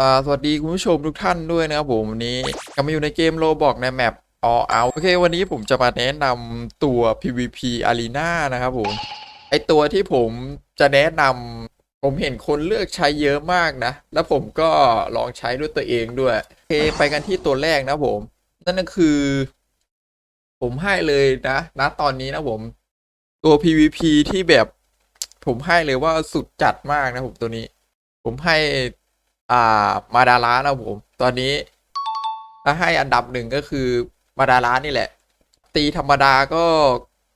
อ่าสวัสดีคุณผู้ชมทุกท่านด้วยนะครับผมวันนี้กลับมาอยู่ในเกมโลบอกในแมป All Out โอเควันนี้ผมจะมาแนะนำตัว PVP Arena นะครับผม ไอตัวที่ผมจะแนะนำผมเห็นคนเลือกใช้เยอะมากนะ แล้วผมก็ลองใช้ด้วยตัวเองด้วย โอเคไปกันที่ตัวแรกนะผม นั่นก็คือ ผมให้เลยนะณตอนนี้นะผมตัว PVP ที่แบบผมให้เลยว่าสุดจัดมากนะผมตัวนี้ ผมให้ อ่ามาดารานะผม ตอนนี้ถ้าให้อันดับหนึ่งก็คือมาดารานี่แหละ ตีธรรมดาก็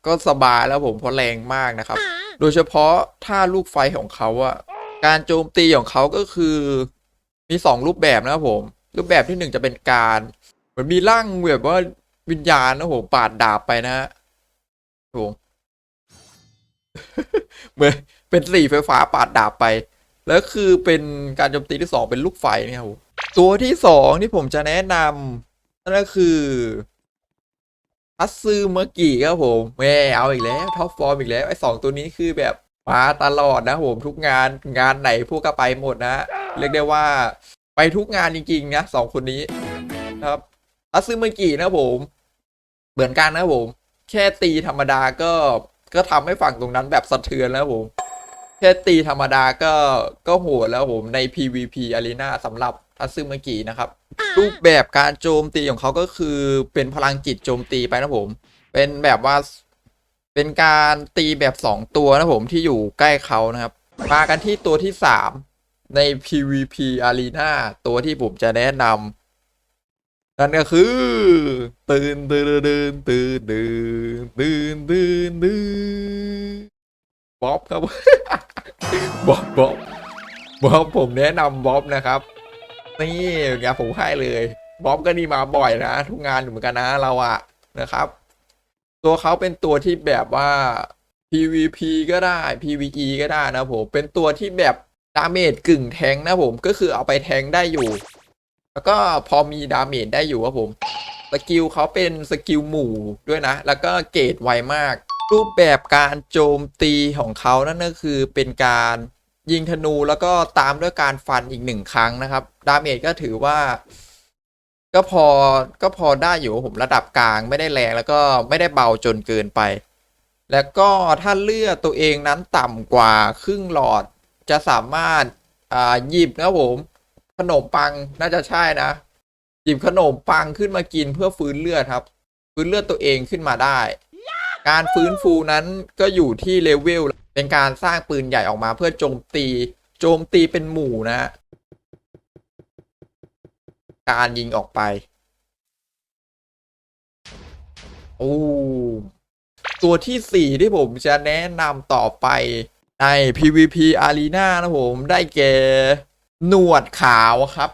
ก็สบายแล้วผมเพราะแรงมากนะครับ โดยเฉพาะถ้าลูกไฟของเขาอะการโจมตีของเขาก็คือ มีสองรูปแบบนะครับผม รูปแบบที่หนึ่งจะเป็นการเหมือนมีร่างแบบว่าวิญญาณนะผมปาดดาบไปนะฮะผมเหมือนเป็นสีไฟฟ้าปาดดาบไป แล้วคือเป็นการโจมตีที่สองเป็นลูกไฟเนี่ยครับผมตัวที่สองที่ผมจะแนะนำนั่นก็คืออัตซึเมอร์กิครับผมแม่เอาอีกแล้วท็อปฟอร์มอีกแล้วไอ้สองตัวนี้คือแบบมาตลอดนะผมทุกงานงานไหนพวกก็ไปหมดนะ เรียกได้ว่าไปทุกงานจริงๆนะสองคนนี้ครับอัตซึเมอร์กินะผมเหมือนกันนะผม แค่ตีธรรมดาก็ก็ทำให้ฝั่งตรงนั้นแบบสะเทือนแล้วผม ค่ตีธรรมดาก็ก็โหดแล้วผมใน PVP Arena สำหรับทัซึมื่อกี้นะครับ รูปแบบการโจมตีของเขาก็คือเป็นพลังจิตโจมตีไปนะผม เป็นแบบว่าเป็นการตีแบบ 2 ตัวนะผมที่อยู่ใกล้เขานะครับ มากันที่ตัวที่ 3 ใน PVP Arena ตัวที่ผมจะแนะนำนั่นก็คือ ตื่นตื่นตื่นตื่นตื่นตื่นตื่น บ๊อบครับบ๊อบบ๊อบบ๊อบผมแนะนำบ๊อบนะครับ นี่ไงผมให้เลยบ๊อบก็นี่มาบ่อยนะ ทุกงานเหมือนกันนะเราอะนะครับ ตัวเขาเป็นตัวที่แบบว่า PVP ก็ได้ PVE ก็ได้นะผม เป็นตัวที่แบบดาเมจกึ่งแทงนะผม ก็คือเอาไปแทงได้อยู่ แล้วก็พอมีดาเมจได้อยู่ครับผม สกิลเขาเป็นสกิลหมู่ด้วยนะ แล้วก็เกรดไวมาก รูปแบบการโจมตีของเขานั่นก็คือเป็นการยิงธนูแล้วก็ตามด้วยการฟันอีกหนึ่งครั้งนะครับ ดาเมจก็ถือว่า ก็พอก็พอได้อยู่ผมระดับกลางไม่ได้แรงแล้วก็ไม่ได้เบาจนเกินไป แล้วก็ถ้าเลือดตัวเองนั้นต่ำกว่าครึ่งหลอดจะสามารถอ่าหยิบนะผมขนมปังน่าจะใช่นะ หยิบขนมปังขึ้นมากินเพื่อฟื้นเลือดครับ ฟื้นเลือดตัวเองขึ้นมาได้ การฟื้นฟูนั้นก็อยู่ที่เลเวลเป็นการสร้างปืนใหญ่ออกมาเพื่อโจมตี โจมตีเป็นหมู่นะ การยิงออกไปโอ้ตัวที่สี่ที่ผมจะแนะนำต่อไปใน PVP Arena นะผมได้แก่หนวดขาวครับ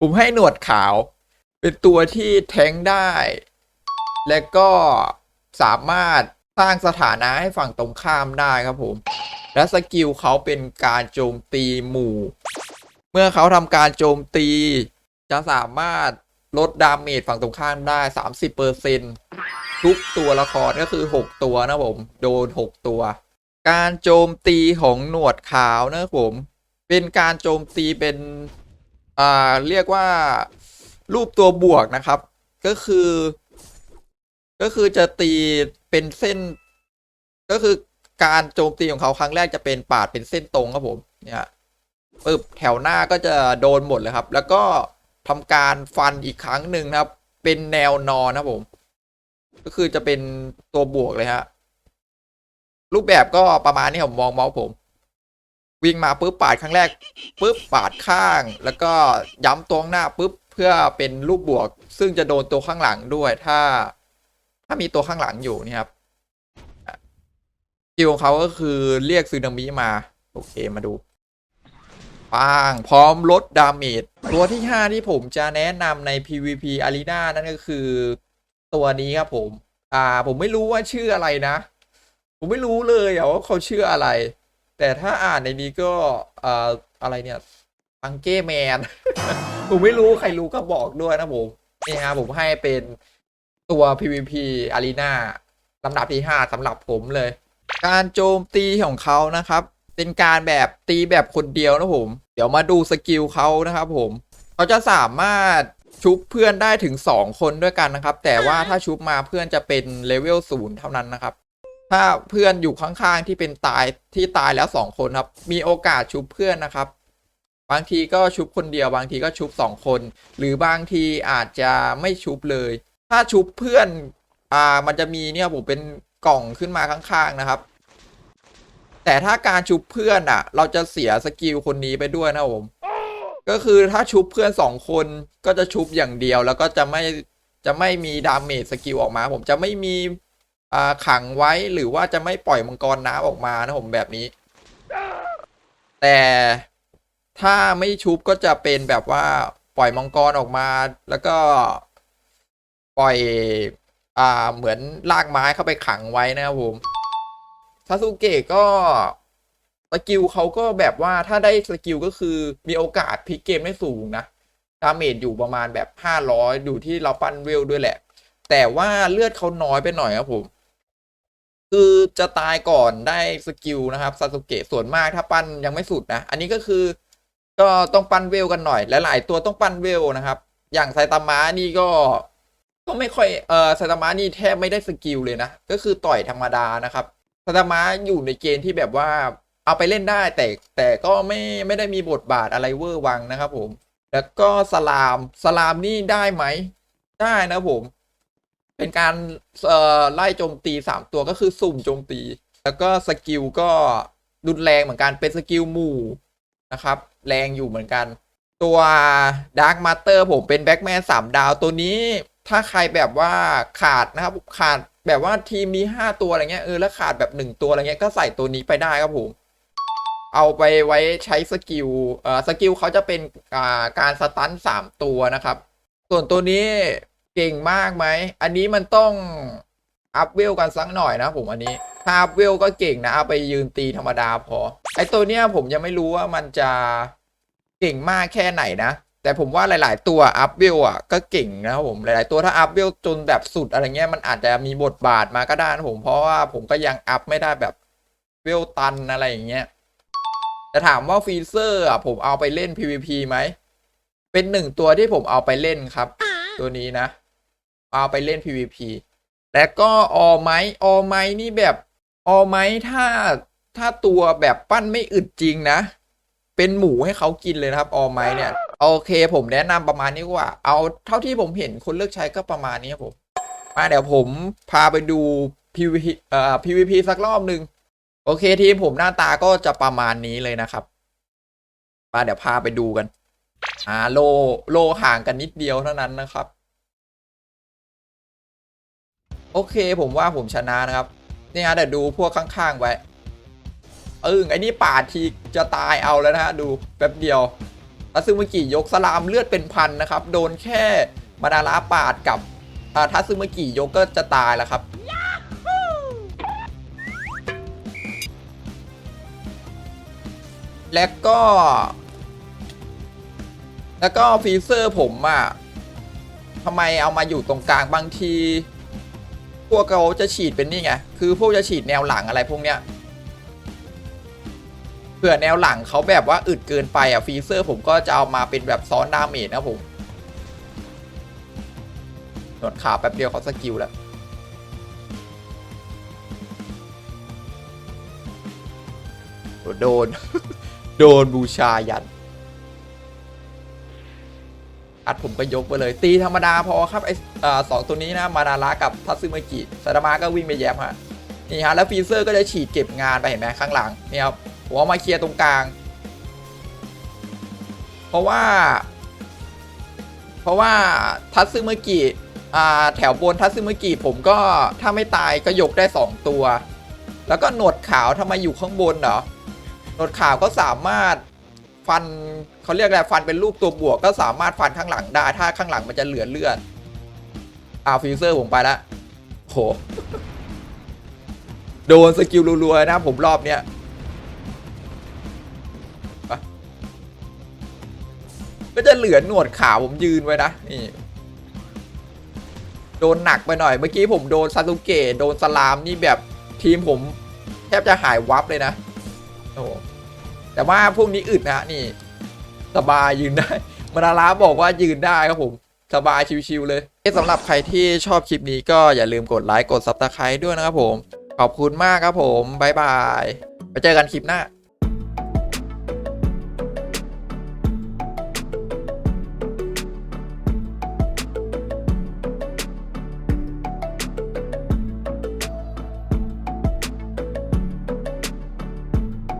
ผมให้หนวดขาว เป็นตัวที่แทงได้ และก็ สามารถสร้างสถานะให้ฝั่งตรงข้ามได้ครับผม และสกิลเขาเป็นการโจมตีหมู่ เมื่อเขาทำการโจมตี จะสามารถลดดาเมจฝั่งตรงข้ามได้ 30%ทุกตัวละครก็คือ 6 ตัวนะผม โดน 6 ตัว การโจมตีของหนวดขาวนะผม เป็นการโจมตีเป็น อ่า เรียกว่ารูปตัวบวกนะครับ ก็คือ ก็คือจะตีเป็นเส้น ก็คือการโจมตีของเขาครั้งแรกจะเป็นปาดเป็นเส้นตรงครับผม เนี่ยปึ๊บแถวหน้าก็จะโดนหมดเลยครับ แล้วก็ทำการฟันอีกครั้งหนึ่งนะครับ เป็นแนวนอนนะครับผม ก็คือจะเป็นตัวบวกเลยฮะ รูปแบบก็ประมาณนี้ผมมองมาส์ผม วิ่งมาปุ๊บปาดครั้งแรกปุ๊บปาดข้าง แล้วก็ย้ำตัวข้างหน้าปุ๊บเพื่อเป็นรูปบวก ซึ่งจะโดนตัวข้างหลังด้วยถ้า ถ้ามีตัวข้างหลังอยู่นี่ครับกิลของเขาก็คือเรียกซึนามิมา โอเคมาดูปังพร้อมลดดาเมจตัวที่ 5 ที่ผมจะแนะนำใน PVP Arena นั่นก็คือตัวนี้ครับผม อ่า ผมไม่รู้ว่าชื่ออะไรนะ ผมไม่รู้เลยอว่าเขาชื่ออะไร แต่ถ้าอ่านในนี้ก็อ่ออะไรเนี่ยอังเก้แมน ผมไม่รู้ใครรู้ก็บอกด้วยนะผมนี่ฮะผมให้เป็น ตัว PVP Arena ลำดับที่ 5สำหรับผมเลย การโจมตีของเขานะครับ เป็นการแบบตีแบบคนเดียวนะผม เดี๋ยวมาดูสกิลเขานะครับผมเขาจะสามารถชุบเพื่อนได้ถึง 2 คนด้วยกันนะครับ แต่ว่าถ้าชุบมาเพื่อนจะเป็นเลเวลศูนย์เท่านั้นนะครับ ถ้าเพื่อนอยู่ข้างๆที่เป็นตายที่ตายแล้ว 2 คนครับ มีโอกาสชุบเพื่อนนะครับ บางทีก็ชุบคนเดียว บางทีก็ชุบ 2 คน หรือบางทีอาจจะไม่ชุบเลย ถ้าชุบเพื่อน อ่า มันจะมีเนี่ยผมเป็นกล่องขึ้นมาข้างๆนะครับ แต่ถ้าการชุบเพื่อนอะ เราจะเสียสกิลคนนี้ไปด้วยนะผม ก็คือถ้าชุบเพื่อนสองคนก็จะชุบอย่างเดียวแล้วก็จะไม่จะไม่มีดาเมจสกิลออกมา ผมจะไม่มีอ่าขังไว้หรือว่าจะไม่ปล่อยมังกรน้ำออกมานะผมแบบนี้ แต่ถ้าไม่ชุบก็จะเป็นแบบว่าปล่อยมังกรออกมาแล้วก็ ปล่อยอ่าเหมือนลากไม้เข้าไปขังไว้นะครับผมซาสุเกะก็สกิลเขาก็แบบว่าถ้าได้สกิลก็คือมีโอกาสพลิกเกมได้สูงนะดาเมจอยู่ประมาณแบบ 500 อยู่ที่เราปั้นเวลด้วยแหละ แต่ว่าเลือดเขาน้อยไปหน่อยครับผม คือจะตายก่อนได้สกิลนะครับซาสุเกะส่วนมากถ้าปั้นยังไม่สุดนะ อันนี้ก็คือก็ต้องปั้นเวลกันหน่อยและหลายตัวต้องปั้นเวลนะครับ อย่างไซตามะนี่ก็ ก็ไม่ค่อยเออไซตามะนี่แทบไม่ได้สกิลเลยนะ ก็คือต่อยธรรมดานะครับไซตามะอยู่ในเกณฑ์ที่แบบว่าเอาไปเล่นได้แต่แต่ก็ไม่ไม่ได้มีบทบาทอะไรเวอร์วังนะครับผม แล้วก็สลามสลามนี่ได้ไหม ได้นะผม เป็นการเอ่อไล่โจมตีสามตัวก็คือสุ่มโจมตี แล้วก็สกิลก็รุนแรงเหมือนกันเป็นสกิลหมู่นะครับ แรงอยู่เหมือนกัน ตัว Dark Master ผมเป็นแบ็กแมนสามดาวตัวนี้ ถ้าใครแบบว่าขาดนะครับขาดแบบว่าทีมมีห้าตัวอะไรเงี้ยเออแล้วขาดแบบหนึ่งตัวอะไรเงี้ยก็ใส่ตัวนี้ไปได้ครับผมเอาไปไว้ใช้สกิลเอ่อสกิลเขาจะเป็นอ่าการสตันสามตัวนะครับ ส่วนตัวนี้เก่งมากไหม อันนี้มันต้องอัพเวลกันสักหน่อยนะผมอันนี้ ถ้าอัพเวลก็เก่งนะเอาไปยืนตีธรรมดาพอ ไอตัวเนี้ยผมยังไม่รู้ว่ามันจะเก่งมากแค่ไหนนะ แต่ผมว่าหลาย ๆ ตัวอัพเวลอะก็เก่งนะครับผมหลาย ๆ ตัวถ้าอัพเวลจนแบบสุดอะไรเงี้ยมันอาจจะมีบทบาทมาก็ได้นะผมเพราะว่าผมก็ยังอัพไม่ได้แบบเวลตันอะไรอย่างเงี้ยแต่ถามว่าฟีเซอร์อะผมเอาไปเล่น PVP ไหมเป็นหนึ่งตัวที่ผมเอาไปเล่นครับ ตัวนี้นะ เอาไปเล่น PVP และก็ออไม้ออไม้นี่แบบออไม้ถ้าถ้าตัวแบบปั้นไม่อึดจริงนะ เป็นหมูให้เขากินเลยนะครับออไม้เนี่ย โอเคผมแนะนำประมาณนี้ว่า เอาเท่าที่ผมเห็นคนเลือกใช้ก็ประมาณนี้ครับผมมาเดี๋ยวผมพาไปดู PVP เอ่อ PVP สักรอบหนึ่งโอเคทีมผมหน้าตาก็จะประมาณนี้เลยนะครับมาเดี๋ยวพาไปดูกัน อ่าโลโลห่างกันนิดเดียวเท่านั้นนะครับ โอเคผมว่าผมชนะนะครับนี่ฮะเดี๋ยวดูพวกข้างๆไว้เออไอ้นี่ปาดทีจะตายเอาแล้วนะฮะดูแป๊บเดียว ทัซึมุกิยกสลามเลือดเป็นพันนะครับ โดนแค่มาดาราปาดกับอาทัซึมุกิยกก็จะตายแล้วครับ แล้วก็ แล้วก็ฟีเซอร์ผมอะทำไมเอามาอยู่ตรงกลางบางที พวกเขาจะฉีดเป็นนี่ไง คือพวกจะฉีดแนวหลังอะไรพวกเนี้ย เผื่อแนวหลังเขาแบบว่าอึดเกินไปอะฟีเซอร์ผมก็จะเอามาเป็นแบบซ้อนดาเมจนะผมหนวดขาแป๊บเดียวเขาสกิลแล้วโดน โดนบูชายัน อัดผมก็ยกไปเลย ตีธรรมดาพอครับไออสองตัวนี้นะ มาดาระกับทัตซึมกิซาดามาก็วิ่งไปแย้มฮะ นี่ฮะ แล้วฟีเซอร์ก็จะฉีดเก็บงานไปเห็นไหมข้างหลัง นี่ครับ ผมเอามาเคลียร์ตรงกลาง เพราะว่า เพราะว่าทัตซึเมกิอ่าแถวบนทัตซึเมกิผมก็ถ้าไม่ตายก็ยกได้ 2 ตัว แล้วก็หนวดขาวทำไมอยู่ข้างบนเหรอหนวดขาวก็สามารถฟันเขาเรียกอะไรฟันเป็นรูปตัวบวกก็สามารถฟันข้างหลังได้ ถ้าข้างหลังมันจะเหลือเลือดอ่าฟิวเซอร์ผมไปล้วโห โดนสกิลรัวๆนะผมรอบเนี้ย ก็จะเหลือหนวดขาวผมยืนไว้นะนี่โดนหนักไปหน่อย เมื่อกี้ผมโดนซาสุเกะโดนสลามนี่แบบทีมผม แทบจะหายวับเลยนะโอ้แต่ว่าพวกนี้อึดนะนี่ สบายยืนได้มานาราบอกว่ายืนได้ครับผม สบายชิวๆเลยสำหรับใครที่ชอบคลิปนี้ก็อย่าลืมกดไลค์กดซับสไครต์ด้วยนะครับผม ขอบคุณมากครับผม บ๊ายบายไปเจอกันคลิปหน้า